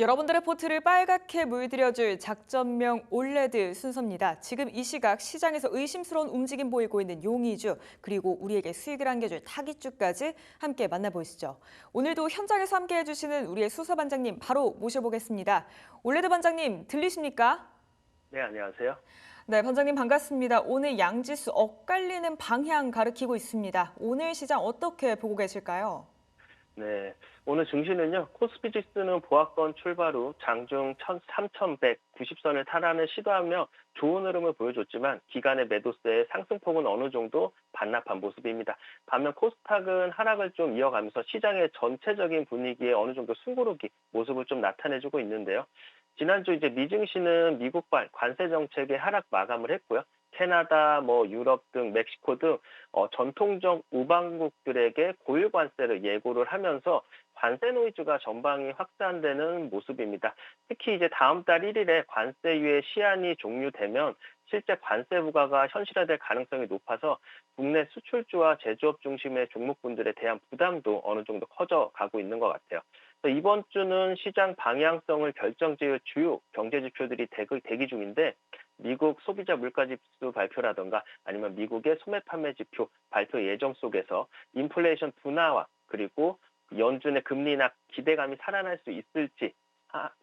여러분들의 포트를 빨갛게 물들여줄 작전명 올레드 순서입니다. 지금 이 시각 시장에서 의심스러운 움직임 보이고 있는 용의주 그리고 우리에게 수익을 안겨줄 타깃주까지 함께 만나보시죠. 오늘도 현장에서 함께 해 주시는 우리의 수서 반장님 바로 모셔보겠습니다. 올레드 반장님 들리십니까? 네, 안녕하세요. 네, 반장님 반갑습니다. 오늘 양지수 엇갈리는 방향 가리키고 있습니다. 오늘 시장 어떻게 보고 계실까요? 네, 오늘 증시는요, 코스피 지수는 보합권 출발 후 장중 3,190선을 탈환을 시도하며 좋은 흐름을 보여줬지만 기간의 매도세의 상승폭은 어느 정도 반납한 모습입니다. 반면 코스닥은 하락을 좀 이어가면서 시장의 전체적인 분위기에 어느 정도 숨고르기 모습을 좀 나타내주고 있는데요. 지난주 이제 미증시는 미국발 관세 정책의 하락 마감을 했고요. 캐나다, 뭐 유럽 등 멕시코 등 어, 전통적 우방국들에게 고유 관세를 예고를 하면서 관세 노이즈가 전방위 확산되는 모습입니다. 특히 이제 다음 달 1일에 관세 유예 시한이 종료되면 실제 관세 부과가 현실화될 가능성이 높아서 국내 수출주와 제조업 중심의 종목군들에 대한 부담도 어느 정도 커져가고 있는 것 같아요. 이번 주는 시장 방향성을 결정지을 주요 경제 지표들이 대기 중인데 미국 소비자 물가 지수 발표라던가 아니면 미국의 소매 판매 지표 발표 예정 속에서 인플레이션 둔화와 그리고 연준의 금리 인하 기대감이 살아날 수 있을지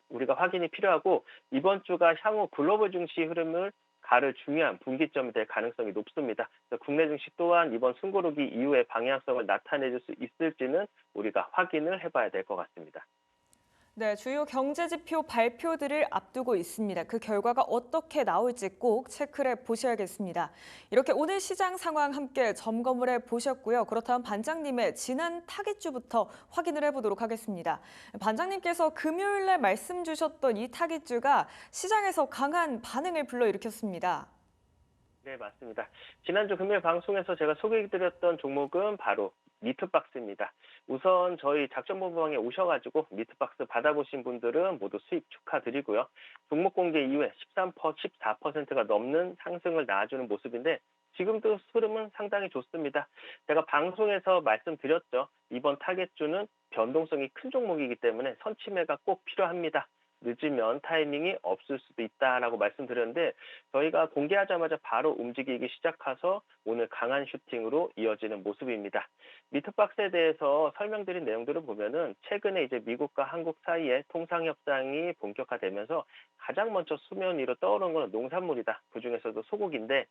우리가 확인이 필요하고 이번 주가 향후 글로벌 증시 흐름을 가를 중요한 분기점이 될 가능성이 높습니다. 국내 증시 또한 이번 숨고르기 이후에 방향성을 나타내줄 수 있을지는 우리가 확인을 해봐야 될 것 같습니다. 네, 주요 경제 지표 발표들을 앞두고 있습니다. 그 결과가 어떻게 나올지 꼭 체크를 해 보셔야겠습니다. 이렇게 오늘 시장 상황 함께 점검을 해 보셨고요. 그렇다면 반장님의 지난 타깃주부터 확인을 해 보도록 하겠습니다. 반장님께서 금요일 날 말씀 주셨던 이 타깃주가 시장에서 강한 반응을 불러일으켰습니다. 네, 맞습니다. 지난주 금요일 방송에서 제가 소개해드렸던 종목은 바로 미트박스입니다. 우선 저희 작전본부방에 오셔가지고 미트박스 받아보신 분들은 모두 수익 축하드리고요. 종목 공개 이후에 13%, 14%가 넘는 상승을 낳아주는 모습인데 지금도 흐름은 상당히 좋습니다. 제가 방송에서 말씀드렸죠. 이번 타겟주는 변동성이 큰 종목이기 때문에 선침해가 꼭 필요합니다. 늦으면 타이밍이 없을 수도 있다라고 말씀드렸는데 저희가 공개하자마자 바로 움직이기 시작해서 오늘 강한 슈팅으로 이어지는 모습입니다. 미트박스에 대해서 설명드린 내용들을 보면은 최근에 이제 미국과 한국 사이에 통상 협상이 본격화되면서 가장 먼저 수면 위로 떠오르는 것은 농산물이다. 그 중에서도 소고기인데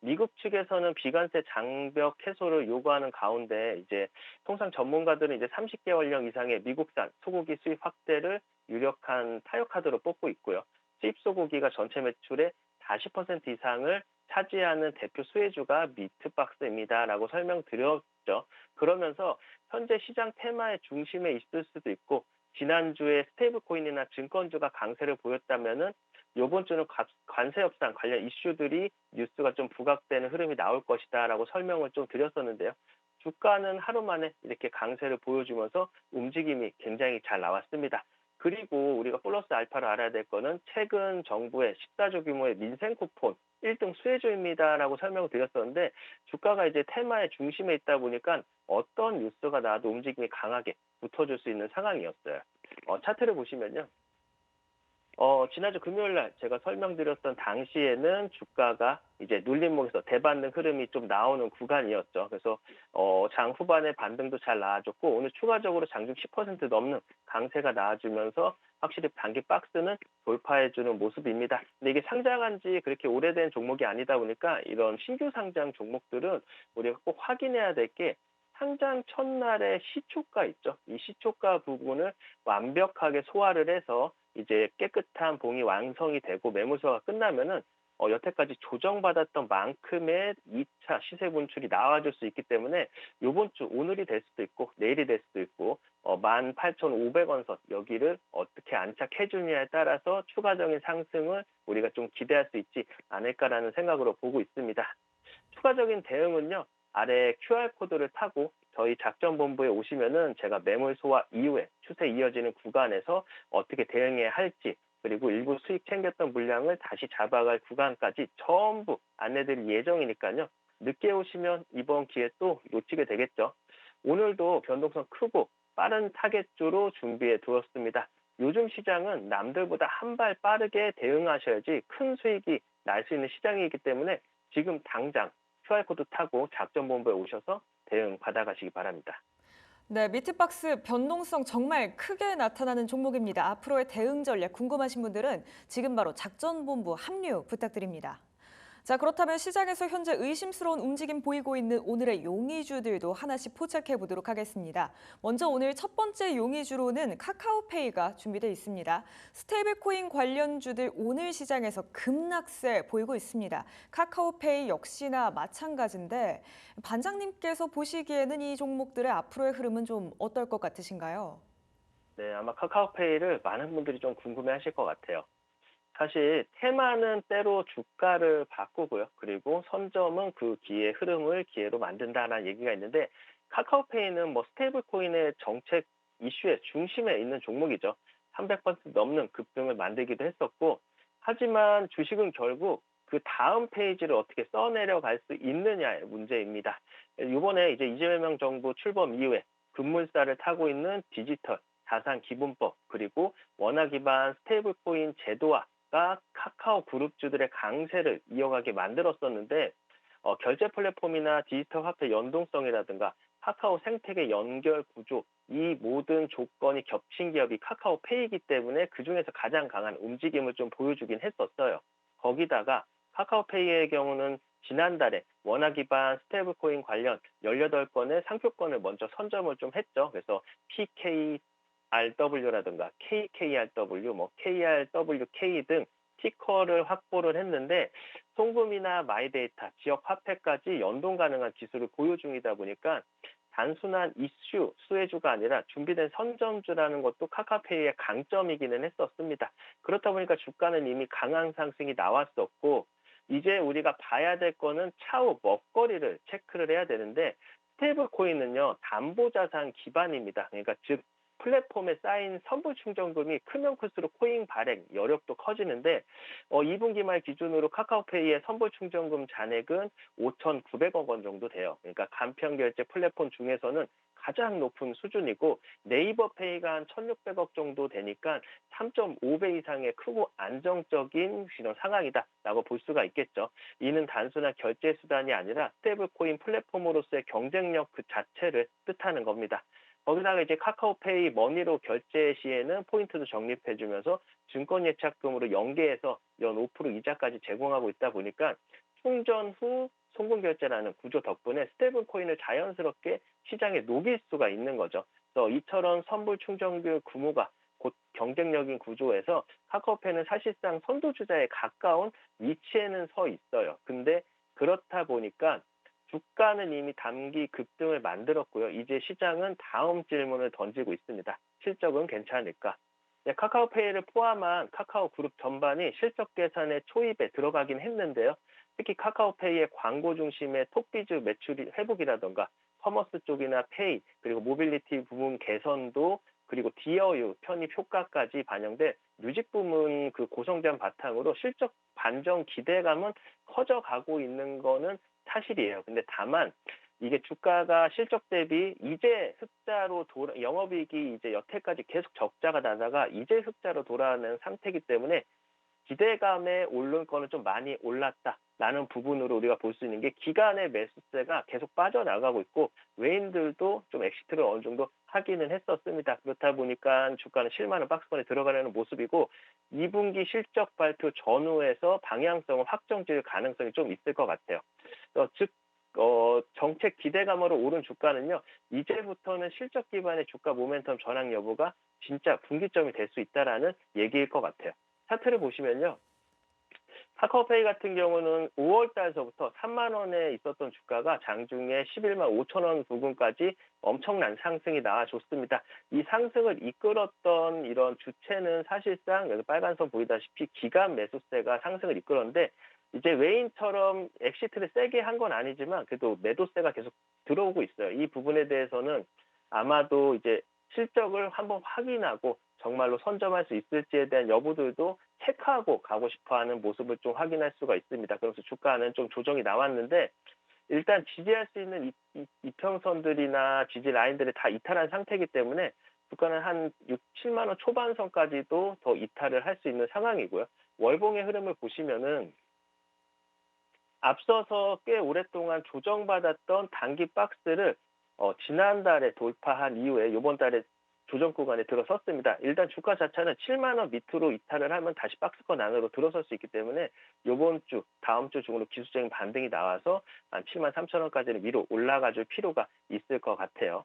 미국 측에서는 비관세 장벽 해소를 요구하는 가운데 이제 통상 전문가들은 이제 30개월령 이상의 미국산 소고기 수입 확대를 유력한 타협카드로 뽑고 있고요. 수입 소고기가 전체 매출의 40% 이상을 차지하는 대표 수혜주가 미트박스입니다라고 설명드렸죠. 그러면서 현재 시장 테마의 중심에 있을 수도 있고 지난주에 스테이블 코인이나 증권주가 강세를 보였다면은 이번 주는 관세 협상 관련 이슈들이 뉴스가 좀 부각되는 흐름이 나올 것이다라고 설명을 좀 드렸었는데요. 주가는 하루 만에 이렇게 강세를 보여주면서 움직임이 굉장히 잘 나왔습니다. 그리고 우리가 플러스 알파로 알아야 될 거는 최근 정부의 14조 규모의 민생 쿠폰 1등 수혜주입니다라고 설명을 드렸었는데 주가가 이제 테마의 중심에 있다 보니까 어떤 뉴스가 나와도 움직임이 강하게 붙어줄 수 있는 상황이었어요. 어, 차트를 보시면요. 어, 지난주 금요일 날 제가 설명드렸던 당시에는 주가가 이제 눌림목에서 대반등 흐름이 좀 나오는 구간이었죠. 그래서 어, 장 후반에 반등도 잘 나와줬고 오늘 추가적으로 장중 10% 넘는 강세가 나와주면서 확실히 단기 박스는 돌파해주는 모습입니다. 근데 이게 상장한 지 그렇게 오래된 종목이 아니다 보니까 이런 신규 상장 종목들은 우리가 꼭 확인해야 될게 상장 첫날의 시초가 있죠. 이 시초가 부분을 완벽하게 소화를 해서 이제 깨끗한 봉이 완성이 되고 매물서가 끝나면은 어, 여태까지 조정받았던 만큼의 2차 시세 분출이 나와줄 수 있기 때문에 요번 주 오늘이 될 수도 있고 내일이 될 수도 있고 어, 18,500원 선 여기를 어떻게 안착해 주느냐에 따라서 추가적인 상승을 우리가 좀 기대할 수 있지 않을까라는 생각으로 보고 있습니다. 추가적인 대응은요. 아래 QR코드를 타고 저희 작전본부에 오시면은 제가 매물 소화 이후에 추세 이어지는 구간에서 어떻게 대응해야 할지 그리고 일부 수익 챙겼던 물량을 다시 잡아갈 구간까지 전부 안내드릴 예정이니까요. 늦게 오시면 이번 기회 또 놓치게 되겠죠. 오늘도 변동성 크고 빠른 타겟주로 준비해 두었습니다. 요즘 시장은 남들보다 한 발 빠르게 대응하셔야지 큰 수익이 날 수 있는 시장이기 때문에 지금 당장 QR코드 타고 작전본부에 오셔서 대응 받아가시기 바랍니다. 네, 미트박스 변동성 정말 크게 나타나는 종목입니다. 앞으로의 대응 전략 궁금하신 분들은 지금 바로 작전본부 합류 부탁드립니다. 자, 그렇다면 시장에서 현재 의심스러운 움직임 보이고 있는 오늘의 용의주들도 하나씩 포착해 보도록 하겠습니다. 먼저 오늘 첫 번째 용의주로는 카카오페이가 준비되어 있습니다. 스테이블코인 관련주들 오늘 시장에서 급락세 보이고 있습니다. 카카오페이 역시나 마찬가지인데 반장님께서 보시기에는 이 종목들의 앞으로의 흐름은 좀 어떨 것 같으신가요? 네, 아마 카카오페이를 많은 분들이 좀 궁금해 하실 것 같아요. 사실 테마는 때로 주가를 바꾸고요. 그리고 선점은 그 기회 흐름을 기회로 만든다는 얘기가 있는데 카카오페이는 뭐 스테이블 코인의 정책 이슈의 중심에 있는 종목이죠. 300% 넘는 급등을 만들기도 했었고 하지만 주식은 결국 그 다음 페이지를 어떻게 써내려갈 수 있느냐의 문제입니다. 이번에 이제 이재명 정부 출범 이후에 급물살을 타고 있는 디지털 자산 기본법 그리고 원화 기반 스테이블 코인 제도화 가 카카오 그룹주들의 강세를 이어가게 만들었었는데 어, 결제 플랫폼이나 디지털 화폐 연동성이라든가 카카오 생태계 연결 구조 이 모든 조건이 겹친 기업이 카카오페이이기 때문에 그 중에서 가장 강한 움직임을 좀 보여주긴 했었어요. 거기다가 카카오페이의 경우는 지난달에 원화 기반 스테이블코인 관련 18건의 상표권을 먼저 선점을 좀 했죠. 그래서 PKRW라든가 KKRW, 뭐 KRWK 등 티커를 확보를 했는데 송금이나 마이데이터, 지역 화폐까지 연동 가능한 기술을 보유 중이다 보니까 단순한 이슈, 수혜주가 아니라 준비된 선점주라는 것도 카카오페이의 강점이기는 했었습니다. 그렇다 보니까 주가는 이미 강한 상승이 나왔었고 이제 우리가 봐야 될 거는 차후 먹거리를 체크를 해야 되는데 스테이블 코인은요 담보 자산 기반입니다. 그러니까 즉 플랫폼에 쌓인 선불 충전금이 크면 클수록 코인 발행 여력도 커지는데 어, 2분기 말 기준으로 카카오페이의 선불 충전금 잔액은 5,900억 원 정도 돼요. 그러니까 간편 결제 플랫폼 중에서는 가장 높은 수준이고 네이버 페이가 한 1,600억 정도 되니까 3.5배 이상의 크고 안정적인 이런 상황이다라고 볼 수가 있겠죠. 이는 단순한 결제 수단이 아니라 스테이블 코인 플랫폼으로서의 경쟁력 그 자체를 뜻하는 겁니다. 거기다가 이제 카카오페이 머니로 결제 시에는 포인트도 적립해주면서 증권 예탁금으로 연계해서 연 5% 이자까지 제공하고 있다 보니까 충전 후 송금 결제라는 구조 덕분에 스테이블 코인을 자연스럽게 시장에 녹일 수가 있는 거죠. 그래서 이처럼 선불 충전율 규모가 곧 경쟁력인 구조에서 카카오페이는 사실상 선도주자에 가까운 위치에는 서 있어요. 근데 그렇다 보니까 주가는 이미 단기 급등을 만들었고요. 이제 시장은 다음 질문을 던지고 있습니다. 실적은 괜찮을까? 네, 카카오페이를 포함한 카카오 그룹 전반이 실적 계산에 초입에 들어가긴 했는데요. 특히 카카오페이의 광고 중심의 톡비즈 매출 회복이라던가 커머스 쪽이나 페이 그리고 모빌리티 부문 개선도 그리고 디어유 편입 효과까지 반영돼 뮤직 부문 그 고성장 바탕으로 실적 반정 기대감은 커져가고 있는 거는 사실이에요. 근데 다만 이게 주가가 실적 대비 이제 흑자로 돌아 영업이익이 이제 여태까지 계속 적자가 나다가 이제 흑자로 돌아가는 상태이기 때문에 기대감에 오른 거는 좀 많이 올랐다라는 부분으로 우리가 볼 수 있는 게 기간의 매수세가 계속 빠져나가고 있고 외인들도 좀 엑시트를 어느 정도 하기는 했었습니다. 그렇다 보니까 주가는 실만한 박스권에 들어가려는 모습이고 2분기 실적 발표 전후에서 방향성을 확정질 가능성이 좀 있을 것 같아요. 어, 즉 어, 정책 기대감으로 오른 주가는요, 이제부터는 실적 기반의 주가 모멘텀 전환 여부가 진짜 분기점이 될 수 있다라는 얘기일 것 같아요. 차트를 보시면요. 카카오페이 같은 경우는 5월 달서부터 3만 원에 있었던 주가가 장중에 11만 5천 원 부근까지 엄청난 상승이 나와줬습니다. 이 상승을 이끌었던 이런 주체는 사실상 여기 빨간 선 보이다시피 기간 매수세가 상승을 이끌었는데 이제 외인처럼 엑시트를 세게 한 건 아니지만 그래도 매도세가 계속 들어오고 있어요. 이 부분에 대해서는 아마도 이제 실적을 한번 확인하고 정말로 선점할 수 있을지에 대한 여부들도 체크하고 가고 싶어하는 모습을 좀 확인할 수가 있습니다. 그래서 주가는 좀 조정이 나왔는데 일단 지지할 수 있는 이, 평선들이나 지지 라인들을 다 이탈한 상태이기 때문에 주가는 한 6, 7만 원 초반선까지도 더 이탈을 할 수 있는 상황이고요. 월봉의 흐름을 보시면은 앞서서 꽤 오랫동안 조정받았던 단기 박스를 어, 지난달에 돌파한 이후에 이번 달에 조정 구간에 들어섰습니다. 일단 주가 자체는 7만 원 밑으로 이탈을 하면 다시 박스권 안으로 들어설 수 있기 때문에 이번 주, 다음 주 중으로 기술적인 반등이 나와서 한 7만 3천 원까지는 위로 올라가줄 필요가 있을 것 같아요.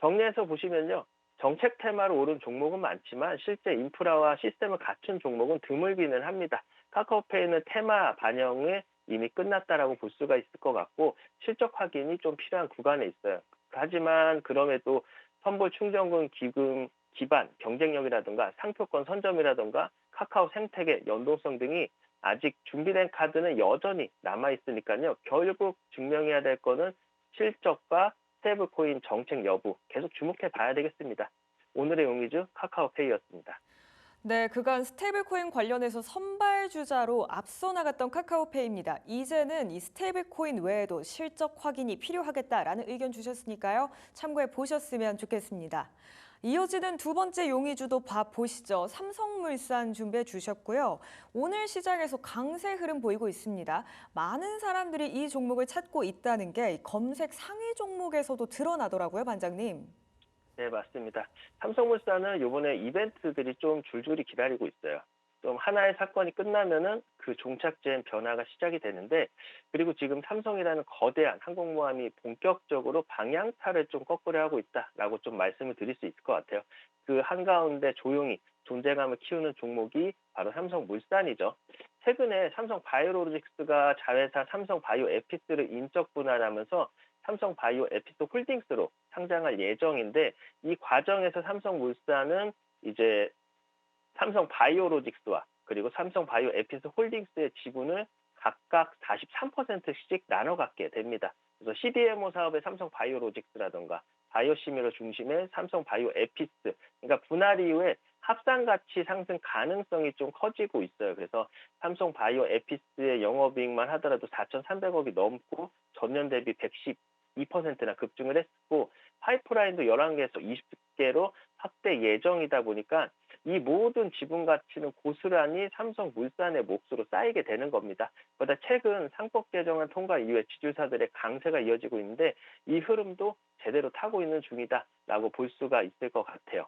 정리해서 보시면요. 정책 테마로 오른 종목은 많지만 실제 인프라와 시스템을 갖춘 종목은 드물기는 합니다. 카카오페이는 테마 반영에 이미 끝났다라고 볼 수가 있을 것 같고 실적 확인이 좀 필요한 구간에 있어요. 하지만 그럼에도 선불 충전금 기금 기반 경쟁력이라든가 상표권 선점이라든가 카카오 생태계 연동성 등이 아직 준비된 카드는 여전히 남아 있으니까요. 결국 증명해야 될 거는 실적과 스테이블코인 정책 여부 계속 주목해 봐야 되겠습니다. 오늘의 용의주 카카오페이였습니다. 네, 그간 스테이블코인 관련해서 선발주자로 앞서 나갔던 카카오페이입니다. 이제는 이 스테이블코인 외에도 실적 확인이 필요하겠다라는 의견 주셨으니까요. 참고해 보셨으면 좋겠습니다. 이어지는 두 번째 용의주도 봐보시죠. 삼성물산 준비해 주셨고요. 오늘 시장에서 강세 흐름 보이고 있습니다. 많은 사람들이 이 종목을 찾고 있다는 게 검색 상위 종목에서도 드러나더라고요, 반장님. 네, 맞습니다. 삼성물산은 이번에 이벤트들이 좀 줄줄이 기다리고 있어요. 좀 하나의 사건이 끝나면은 그 종착지엔 변화가 시작이 되는데 그리고 지금 삼성이라는 거대한 항공모함이 본격적으로 방향타를 좀 거꾸려 하고 있다라고 좀 말씀을 드릴 수 있을 것 같아요. 그 한가운데 조용히 존재감을 키우는 종목이 바로 삼성물산이죠. 최근에 삼성 바이오로직스가 자회사 삼성 바이오 에피스를 인적 분할하면서 삼성 바이오 에피스 홀딩스로 상장할 예정인데 이 과정에서 삼성물산은 이제 삼성 바이오로직스와 그리고 삼성 바이오 에피스 홀딩스의 지분을 각각 43%씩 나눠 갖게 됩니다. 그래서 CDMO 사업의 삼성 바이오로직스라던가 바이오시미러 중심의 삼성 바이오 에피스 그러니까 분할 이후에 합산 가치 상승 가능성이 좀 커지고 있어요. 그래서 삼성 바이오 에피스의 영업이익만 하더라도 4,300억이 넘고 전년 대비 112%나 급증을 했고 파이프라인도 11개에서 20개로 확대 예정이다 보니까 이 모든 지분 가치는 고스란히 삼성물산의 몫으로 쌓이게 되는 겁니다. 그러다 최근 상법 개정안 통과 이후에 지주사들의 강세가 이어지고 있는데 이 흐름도 제대로 타고 있는 중이다라고 볼 수가 있을 것 같아요.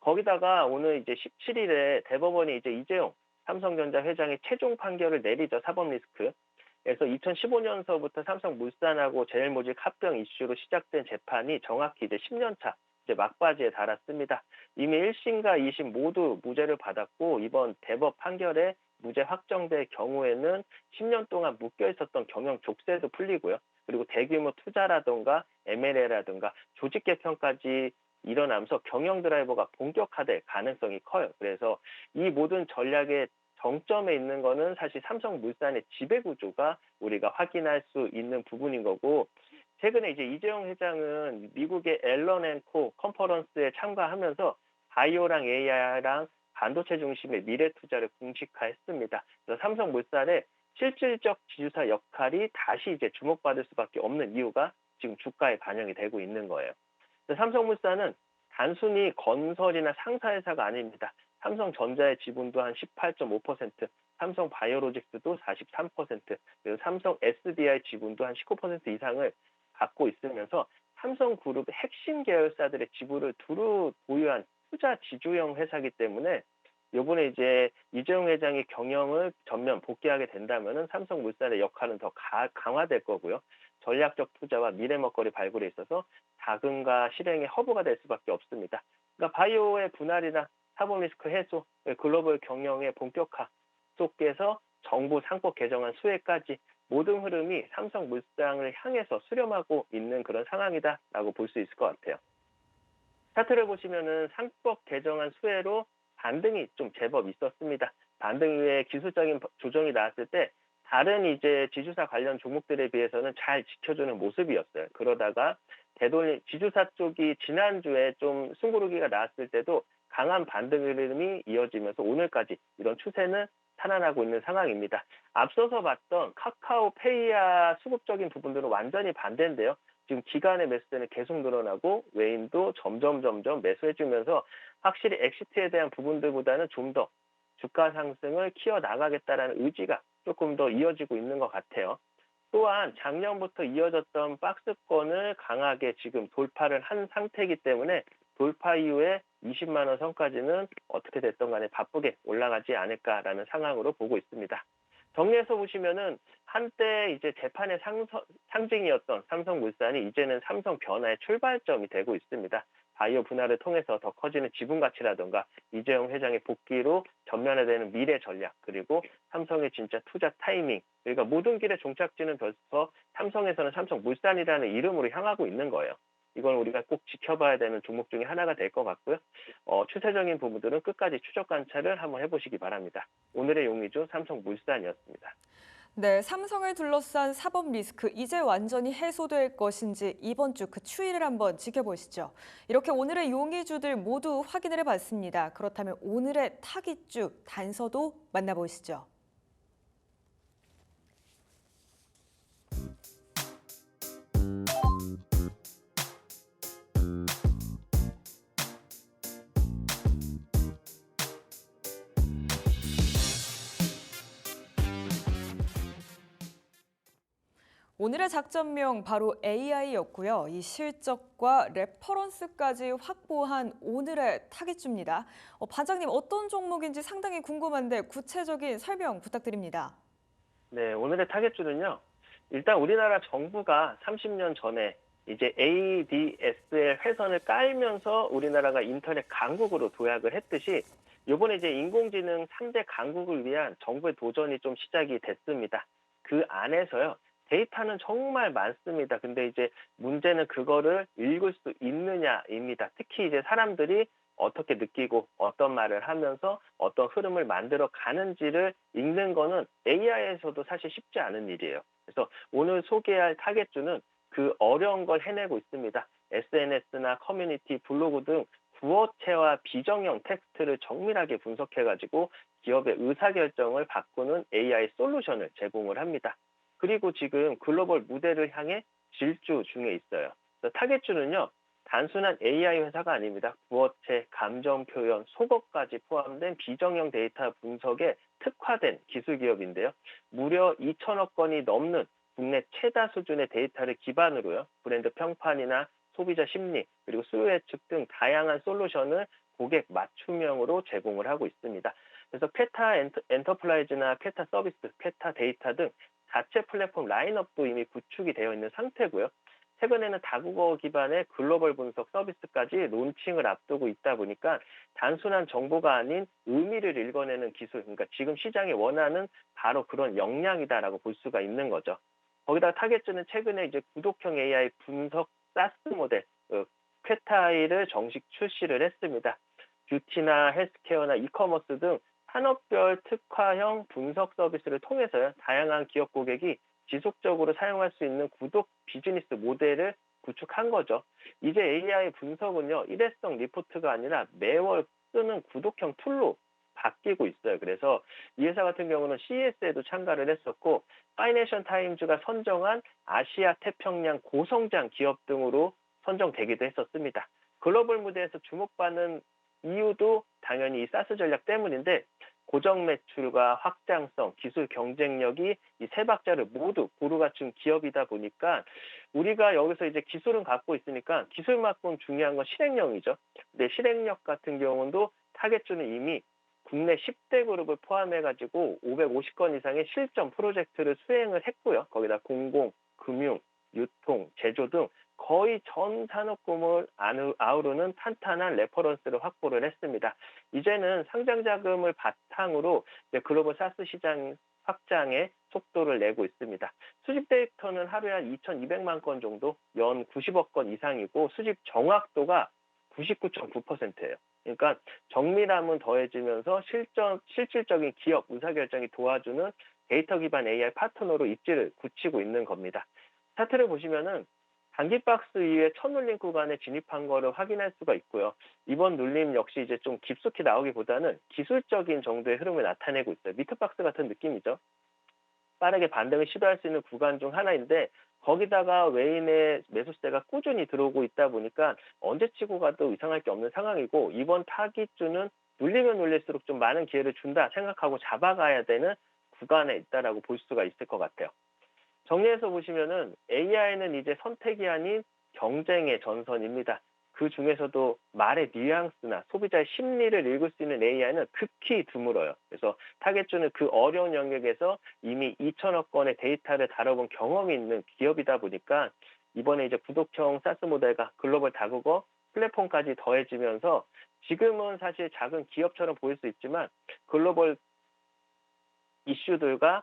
거기다가 오늘 이제 17일에 대법원이 이제 이재용 삼성전자 회장의 최종 판결을 내리죠 사법 리스크. 그래서 2015년서부터 삼성물산하고 제일모직 합병 이슈로 시작된 재판이 정확히 이제 10년 차 이제 막바지에 달았습니다. 이미 1심과 2심 모두 무죄를 받았고 이번 대법 판결에 무죄 확정될 경우에는 10년 동안 묶여 있었던 경영 족쇄도 풀리고요. 그리고 대규모 투자라든가 M&A라든가 조직 개편까지 일어나면서 경영 드라이버가 본격화될 가능성이 커요. 그래서 이 모든 전략의 정점에 있는 거는 사실 삼성물산의 지배 구조가 우리가 확인할 수 있는 부분인 거고 최근에 이제 이재용 회장은 미국의 앨런 앤코 컨퍼런스에 참가하면서 바이오랑 AI랑 반도체 중심의 미래 투자를 공식화했습니다. 그래서 삼성물산의 실질적 지주사 역할이 다시 이제 주목받을 수밖에 없는 이유가 지금 주가에 반영이 되고 있는 거예요. 삼성물산은 단순히 건설이나 상사회사가 아닙니다. 삼성전자의 지분도 한 18.5%, 삼성 바이오로직스도 43%, 그리고 삼성 SDI 지분도 한 19% 이상을 갖고 있으면서 삼성그룹의 핵심 계열사들의 지분을 두루 보유한 투자 지주형 회사이기 때문에 요번에 이제 이재용 회장이 경영을 전면 복귀하게 된다면은 삼성물산의 역할은 더 가, 강화될 거고요. 전략적 투자와 미래 먹거리 발굴에 있어서 자금과 실행의 허브가 될 수밖에 없습니다. 그러니까 바이오의 분할이나 사법 리스크 해소, 글로벌 경영의 본격화 속에서 정부 상법 개정안 수혜까지 모든 흐름이 삼성물산을 향해서 수렴하고 있는 그런 상황이다라고 볼 수 있을 것 같아요. 차트를 보시면은 상법 개정안 수혜로 반등이 좀 제법 있었습니다. 반등 이후에 기술적인 조정이 나왔을 때 다른 이제 지주사 관련 종목들에 비해서는 잘 지켜주는 모습이었어요. 그러다가 되돌림 지주사 쪽이 지난주에 좀 숨고르기가 나왔을 때도 강한 반등 흐름이 이어지면서 오늘까지 이런 추세는 살아나고 있는 상황입니다. 앞서서 봤던 카카오페이와 수급적인 부분들은 완전히 반대인데요. 지금 기간의 매수세는 계속 늘어나고 외인도 점점 점점 매수해주면서 확실히 엑시트에 대한 부분들보다는 좀 더 주가 상승을 키워 나가겠다라는 의지가 조금 더 이어지고 있는 것 같아요. 또한 작년부터 이어졌던 박스권을 강하게 지금 돌파를 한 상태이기 때문에 돌파 이후에 20만 원 선까지는 어떻게 됐던 간에 바쁘게 올라가지 않을까라는 상황으로 보고 있습니다. 정리해서 보시면은 한때 이제 재판의 상서, 상징이었던 삼성물산이 이제는 삼성 변화의 출발점이 되고 있습니다. 바이오 분할을 통해서 더 커지는 지분 가치라든가 이재용 회장의 복귀로 전면화되는 미래 전략 그리고 삼성의 진짜 투자 타이밍 그러니까 모든 길의 종착지는 벌써 삼성에서는 삼성물산이라는 이름으로 향하고 있는 거예요. 이건 우리가 꼭 지켜봐야 되는 종목 중에 하나가 될 것 같고요. 어, 추세적인 부분들은 끝까지 추적 관찰을 한번 해보시기 바랍니다. 오늘의 용의주 삼성물산이었습니다. 네, 삼성을 둘러싼 사법 리스크 이제 완전히 해소될 것인지 이번 주 그 추이를 한번 지켜보시죠. 이렇게 오늘의 용의주들 모두 확인을 해봤습니다. 그렇다면 오늘의 타깃주 단서도 만나보시죠. 오늘의 작전명 바로 AI였고요. 이 실적과 레퍼런스까지 확보한 오늘의 타깃주입니다. 어, 반장님 어떤 종목인지 상당히 궁금한데 구체적인 설명 부탁드립니다. 네, 오늘의 타겟주는요. 일단 우리나라 정부가 30년 전에 이제 ADSL 회선을 깔면서 우리나라가 인터넷 강국으로 도약을 했듯이 요번에 이제 인공지능 3대 강국을 위한 정부의 도전이 좀 시작이 됐습니다. 그 안에서요. 데이터는 정말 많습니다. 근데 이제 문제는 그거를 읽을 수 있느냐입니다. 특히 이제 사람들이 어떻게 느끼고 어떤 말을 하면서 어떤 흐름을 만들어 가는지를 읽는 거는 AI에서도 사실 쉽지 않은 일이에요. 그래서 오늘 소개할 타겟주는 그 어려운 걸 해내고 있습니다. SNS나 커뮤니티, 블로그 등 구어체와 비정형 텍스트를 정밀하게 분석해가지고 기업의 의사결정을 바꾸는 AI 솔루션을 제공을 합니다. 그리고 지금 글로벌 무대를 향해 질주 중에 있어요. 타겟주는요, 단순한 AI 회사가 아닙니다. 구어체, 감정 표현, 속어까지 포함된 비정형 데이터 분석에 특화된 기술 기업인데요. 무려 2천억 건이 넘는 국내 최다 수준의 데이터를 기반으로요. 브랜드 평판이나 소비자 심리, 그리고 수요 예측 등 다양한 솔루션을 고객 맞춤형으로 제공을 하고 있습니다. 그래서 페타 엔터, 엔터프라이즈나 페타 서비스, 페타 데이터 등 자체 플랫폼 라인업도 이미 구축이 되어 있는 상태고요. 최근에는 다국어 기반의 글로벌 분석 서비스까지 론칭을 앞두고 있다 보니까 단순한 정보가 아닌 의미를 읽어내는 기술, 그러니까 지금 시장이 원하는 바로 그런 역량이다라고 볼 수가 있는 거죠. 거기다 타겟주는 최근에 이제 구독형 AI 분석 사스 모델 그 퀘타이를 정식 출시를 했습니다. 뷰티나 헬스케어나 이커머스 등 산업별 특화형 분석 서비스를 통해서 다양한 기업 고객이 지속적으로 사용할 수 있는 구독 비즈니스 모델을 구축한 거죠. 이제 AI 분석은요, 일회성 리포트가 아니라 매월 쓰는 구독형 툴로 바뀌고 있어요. 그래서 이 회사 같은 경우는 CES에도 참가를 했었고, 파이낸셜 타임즈가 선정한 아시아 태평양 고성장 기업 등으로 선정되기도 했었습니다. 글로벌 무대에서 주목받는 이유도 당연히 이 사스 전략 때문인데 고정 매출과 확장성, 기술 경쟁력이 이 세 박자를 모두 고루 갖춘 기업이다 보니까 우리가 여기서 이제 기술은 갖고 있으니까 기술만큼 중요한 건 실행력이죠. 근데 실행력 같은 경우도 타겟주는 이미 국내 10대 그룹을 포함해가지고 550건 이상의 실전 프로젝트를 수행을 했고요. 거기다 공공, 금융, 유통, 제조 등 거의 전 산업군을 아우르는 탄탄한 레퍼런스를 확보를 했습니다. 이제는 상장 자금을 바탕으로 글로벌 사스 시장 확장에 속도를 내고 있습니다. 수집 데이터는 하루에 한 2,200만 건 정도, 연 90억 건 이상이고 수집 정확도가 99.9%예요. 그러니까 정밀함은 더해지면서 실전, 실질적인 기업 의사결정이 도와주는 데이터 기반 AI 파트너로 입지를 굳히고 있는 겁니다. 차트를 보시면은 단기 박스 이후에 첫 눌림 구간에 진입한 거를 확인할 수가 있고요. 이번 눌림 역시 이제 좀 깊숙이 나오기보다는 기술적인 정도의 흐름을 나타내고 있어요. 미트 박스 같은 느낌이죠. 빠르게 반등을 시도할 수 있는 구간 중 하나인데 거기다가 외인의 매수세가 꾸준히 들어오고 있다 보니까 언제 치고 가도 이상할 게 없는 상황이고 이번 타깃주는 눌리면 눌릴수록 좀 많은 기회를 준다 생각하고 잡아가야 되는 구간에 있다라고 볼 수가 있을 것 같아요. 정리해서 보시면은 AI는 이제 선택이 아닌 경쟁의 전선입니다. 그 중에서도 말의 뉘앙스나 소비자의 심리를 읽을 수 있는 AI는 극히 드물어요. 그래서 타겟주는 그 어려운 영역에서 이미 2천억 건의 데이터를 다뤄본 경험이 있는 기업이다 보니까 이번에 이제 구독형 사스 모델과 글로벌 다국어 플랫폼까지 더해지면서 지금은 사실 작은 기업처럼 보일 수 있지만 글로벌 이슈들과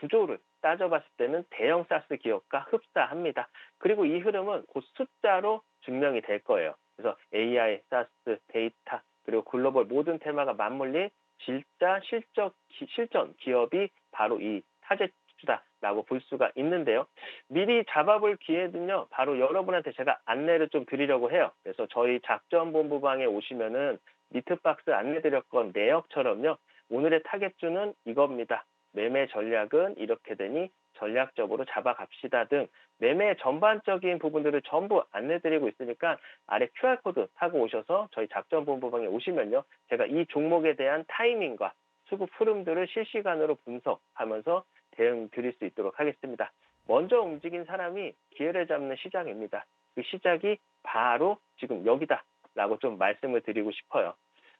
구조를 따져봤을 때는 대형 사스 기업과 흡사합니다. 그리고 이 흐름은 곧 숫자로 증명이 될 거예요. 그래서 AI, 사스, 데이터, 그리고 글로벌 모든 테마가 맞물린 진짜 실적, 기- 실전 기업이 바로 이 타겟주다라고 볼 수가 있는데요. 미리 잡아볼 기회는요, 바로 여러분한테 제가 안내를 좀 드리려고 해요. 그래서 저희 작전본부방에 오시면은 미트박스 안내드렸건 내역처럼요, 오늘의 타겟주는 이겁니다. 매매 전략은 이렇게 되니 전략적으로 잡아갑시다 등 매매 전반적인 부분들을 전부 안내드리고 있으니까 아래 QR코드 타고 오셔서 저희 작전본부방에 오시면요. 제가 이 종목에 대한 타이밍과 수급 흐름들을 실시간으로 분석하면서 대응 드릴 수 있도록 하겠습니다. 먼저 움직인 사람이 기회를 잡는 시장입니다. 그 시작이 바로 지금 여기다라고 좀 말씀을 드리고 싶어요.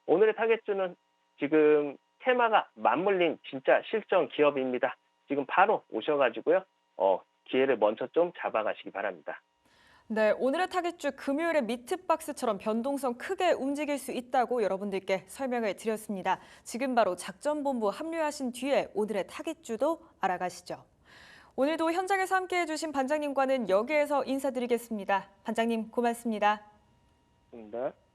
오늘의 타겟주는 지금 테마가 맞물린 진짜 실전 기업입니다. 지금 바로 오셔가지고요. 어, 기회를 먼저 좀 잡아가시기 바랍니다. 네, 오늘의 타겟주 금요일에 미트박스처럼 변동성 크게 움직일 수 있다고 여러분들께 설명을 드렸습니다. 지금 바로 작전본부 합류하신 뒤에 오늘의 타겟주도 알아가시죠. 오늘도 현장에서 함께해 주신 반장님과는 여기에서 인사드리겠습니다. 반장님 고맙습니다. 고맙습니다.